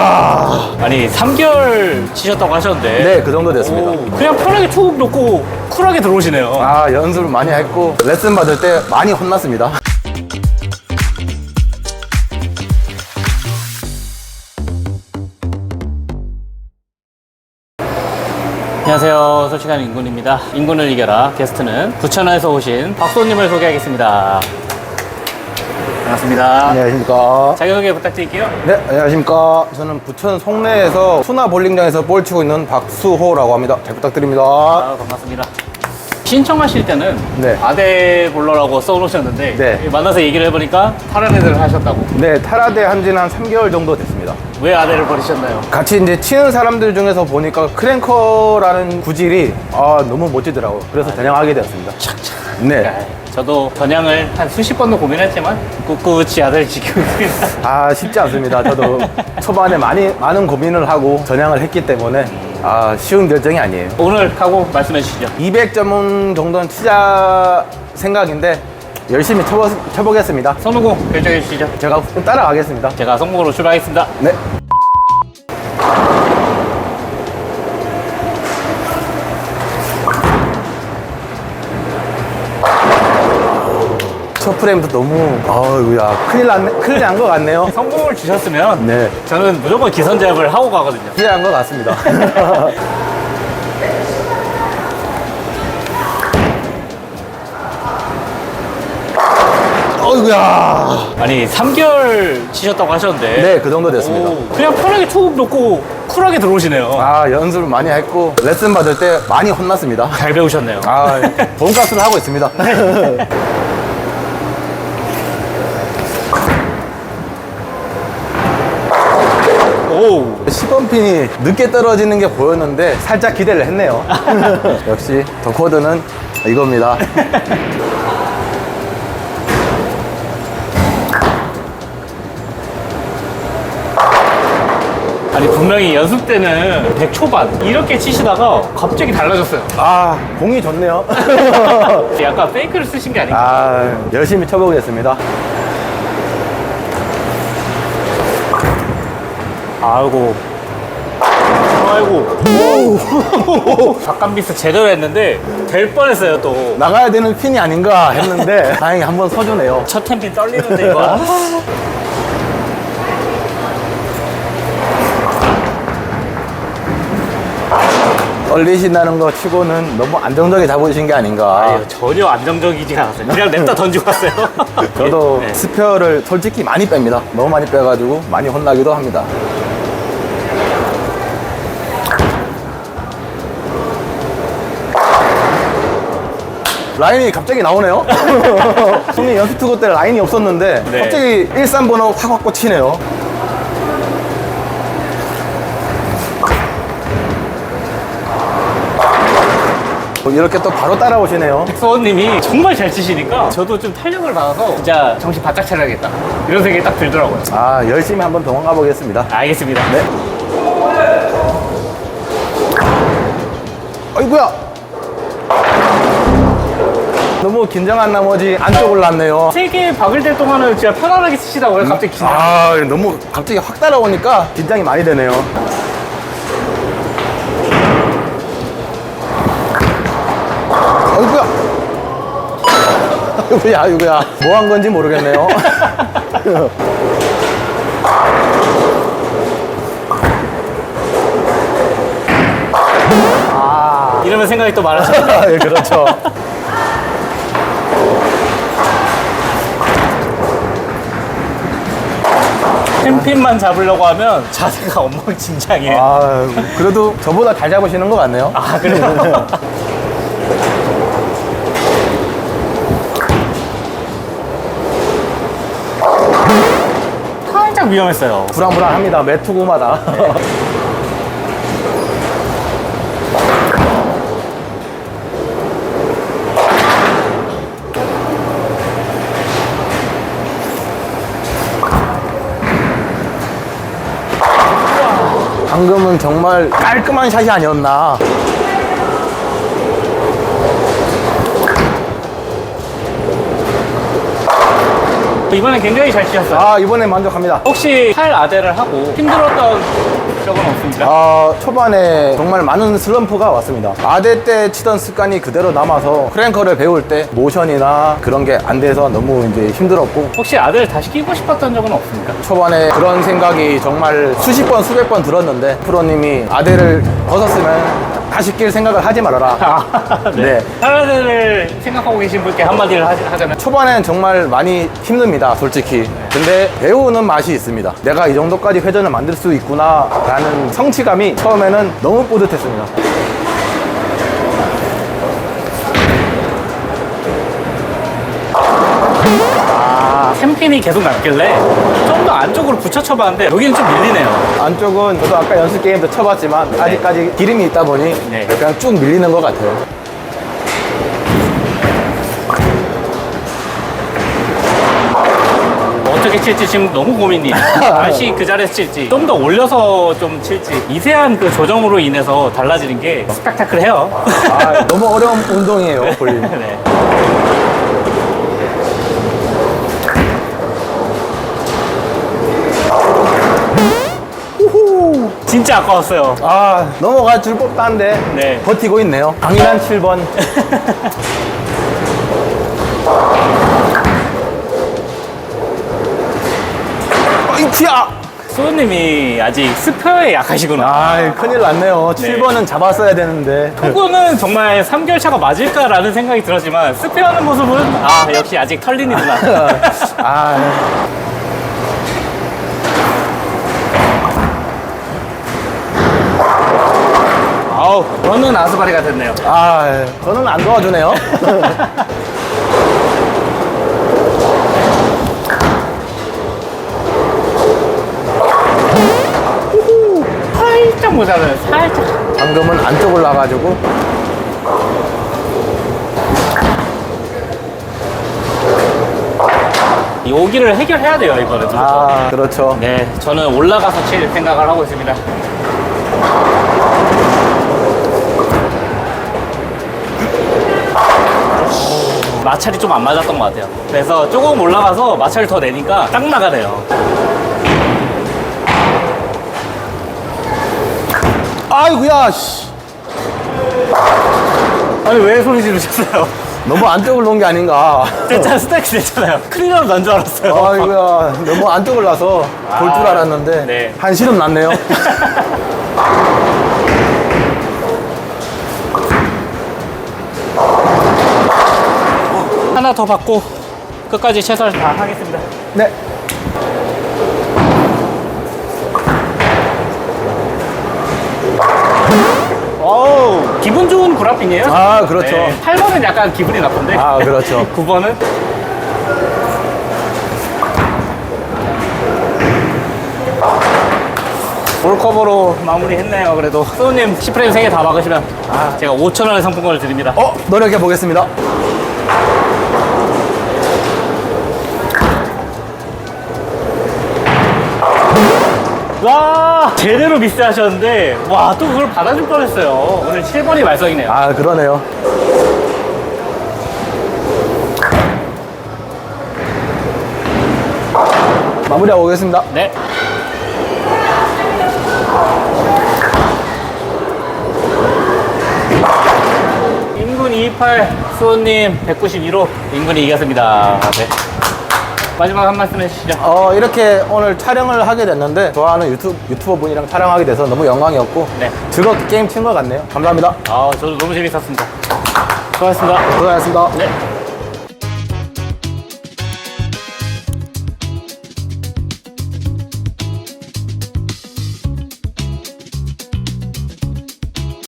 어이구야. 아니 3개월 치셨다고 하셨는데 네, 그 정도 됐습니다. 오, 그냥 편하게 초급 놓고 쿨하게 들어오시네요 아, 연습을 많이 했고, 레슨 받을 때 많이 혼났습니다. 안녕하세요 솔직한 인군입니다 인군을 이겨라 게스트는 부천에서 오신 박소님을 소개하겠습니다 반갑습니다 안녕하십니까. 자기소개 부탁드릴게요 네, 안녕하십니까. 저는 부천 송내에서 수나 볼링장에서 볼 치고 있는 박수호라고 합니다. 잘 부탁드립니다. 아, 반갑습니다. 신청하실 때는 네. 아대 볼러라고 써놓으셨는데 네. 만나서 얘기를 해보니까 애들을 하셨다고. 네, 타라데 한 지는 한 3개월 정도 됐습니다. 왜 아대를 버리셨나요? 같이 이제 치는 사람들 중에서 보니까 크랭커라는 구질이 아, 너무 멋지더라고요. 그래서 전향하게 되었습니다. 네. 아, 저도 전향을 한 수십 번도 고민했지만 꿋꿋이 아대를 지키고 있습니다. 아, 쉽지 않습니다. 저도 초반에 많이, 많은 고민을 하고 전향을 했기 때문에 아, 쉬운 결정이 아니에요. 오늘 하고 말씀해 주시죠. 200점 정도는 치자 생각인데 열심히 쳐보, 쳐보 겠습니다. 선우공 결정해 주시죠. 제가 따라가겠습니다. 제가 성공으로 출발하겠습니다. 네. 첫 프레임부터 너무 아유야 큰일 났네 큰일 난 것 같네요. 성공을 주셨으면 네, 저는 무조건 기선제압을 하고 가거든요. 큰일 난 것 같습니다. 어이구야. 아니 3개월 치셨다고 하셨는데 네, 그 정도 됐습니다. 오, 그냥 편하게 초급 놓고 쿨하게 들어오시네요. 아 연습을 많이 했고 레슨 받을 때 많이 혼났습니다. 잘 배우셨네요. 아 돈가스를 하고 있습니다. 오, 10번 핀이 늦게 떨어지는 게 보였는데 살짝 기대를 했네요. 역시 더 코드는 이겁니다. 아니 분명히 연습 때는 100 초반 이렇게 치시다가 갑자기 달라졌어요. 아 공이 좋네요. 약간 페이크를 쓰신 게 아닌가? 아 열심히 쳐보겠습니다. 아이고. 아이고. 미스 제대로 했는데 될 뻔했어요 또. 나가야 되는 핀이 아닌가 했는데 다행히 한번 서주네요. 첫 템핀 떨리는데 이거. 떨리신다는 거 치고는 너무 안정적이 잡으신 게 아닌가. 아유, 전혀 안정적이지 않았어요. 그냥 냅다 던지고 왔어요. 저도 네. 스페어를 솔직히 많이 뺍니다. 너무 많이 빼가지고 많이 혼나기도 합니다. 라인이 갑자기 나오네요. 손님 연습 투고 때 라인이 없었는데 네. 갑자기 1, 3번호 확 확 꽂히네요. 이렇게 또 바로 따라오시네요. 백서원님이 정말 잘 치시니까 저도 좀 탄력을 받아서 진짜 정신 바짝 차려야겠다. 이런 생각이 딱 들더라고요. 아 열심히 한번 동원 가보겠습니다. 알겠습니다. 네. 어이구야. 너무 긴장한 나머지 안쪽을 놨네요. 세 개 박을 때 동안은 진짜 편안하게 치시다고요. 갑자기 긴장. 아, 너무 갑자기 확 따라오니까 긴장이 많이 되네요. 아이구야, 아이구야. 뭐 한 건지 모르겠네요. 이러면 생각이 또 많아져. 예, 그렇죠. 템핀만 잡으려고 하면 자세가 엉망진창이에요. 아, 그래도 저보다 잘 잡으시는 것 같네요. 아, 그래요? 살짝 위험했어요. 불안불안합니다. 매 투구마다. 방금은 정말 깔끔한 샷이 아니었나. 이번엔 굉장히 잘 치셨어요. 아, 이번에 만족합니다. 혹시 팔 아대를 하고 힘들었던 적은 없습니까? 아, 초반에 정말 많은 슬럼프가 왔습니다. 아대 때 치던 습관이 그대로 남아서 크랭커를 배울 때 모션이나 그런 게 안 돼서 너무 이제 힘들었고 혹시 아대를 다시 끼고 싶었던 적은 없습니까? 초반에 그런 생각이 정말 수십 번, 수백 번 들었는데 프로님이 아대를 벗었으면 다시 낄 생각을 하지 말아라. 아, 네. 팔 아대를 생각하고 계신 분께 한마디를 하, 하자면 초반엔 정말 많이 힘듭니다, 솔직히. 근데 배우는 맛이 있습니다. 내가 이 정도까지 회전을 만들 수 있구나, 라는 성취감이 처음에는 너무 뿌듯했습니다. 아, 샘핀이 계속 남길래 좀 더 안쪽으로 붙여 쳐봤는데 여기는 좀 밀리네요. 안쪽은 저도 아까 연습 게임도 쳐봤지만, 아직까지 기름이 있다 보니, 네. 그냥 쭉 밀리는 것 같아요. 어떻게 칠지 지금 너무 고민이에요. 다시 그 자리에서 칠지, 좀 더 올려서 좀 칠지. 미세한 그 조정으로 인해서 달라지는 게 스펙타클해요. 아, 너무 어려운 운동이에요, 볼링. 네. 진짜 아까웠어요. 아, 넘어갈 줄 뽑다는데, 네. 버티고 있네요. 강인한 7번. 어이쿠야! 수호님이 아직 스페어에 약하시구나. 아, 큰일 났네요. 네. 7번은 잡았어야 되는데. 토구는 정말 3개월 차가 맞을까라는 생각이 들었지만 스페어하는 모습은 아 역시 아직 털린이구나. 아, 아우 저는 아스바리가 됐네요. 아, 저는 안 도와주네요. 살짝 모자라요. 살짝. 방금은 안쪽을 나가지고. 여기를 해결해야 돼요. 무조건. 아, 그렇죠. 네, 저는 올라가서 칠 생각을 하고 있습니다. 마찰이 좀 안 맞았던 것 같아요. 그래서 조금 올라가서 마찰을 더 내니까 딱 나가네요. 아이구야, 씨. 아니 왜 소리 지르셨어요? 너무 안쪽을 놓은 게 아닌가. 됐잖아 스택스 됐잖아요. 클리어로 난줄 알았어요. 아이구야, 너무 안쪽을 나서 볼줄 아, 알았는데. 네. 한시름 났네요. 하나 더 받고 끝까지 최선을 다하겠습니다. 네. 어우 기분 좋은 구라핑이에요. 아, 그렇죠. 8번은 약간 기분이 나쁜데. 아, 그렇죠. 9번은 올커버로 마무리했네요. 그래도 소님 10프레임 3개 다 막으시면 아, 제가 5천 원의 상품권을 드립니다. 어, 노력해 보겠습니다. 와 제대로 미스하셨는데 와 또 그걸 받아줄 뻔했어요. 오늘 7번이 말썽이네요. 아, 그러네요. 마무리하고 오겠습니다. 네. 인군 28 수호님 192로 인군이 이겼습니다. 네. 마지막 한 말씀 해주시죠. 어, 이렇게 오늘 촬영을 하게 됐는데 좋아하는 유튜, 유튜버 분이랑 촬영하게 돼서 너무 영광이었고 네. 즐겁게 게임 친 것 같네요. 감사합니다. 아, 저도 너무 재밌었습니다. 수고하셨습니다. 고생하셨습니다. 네.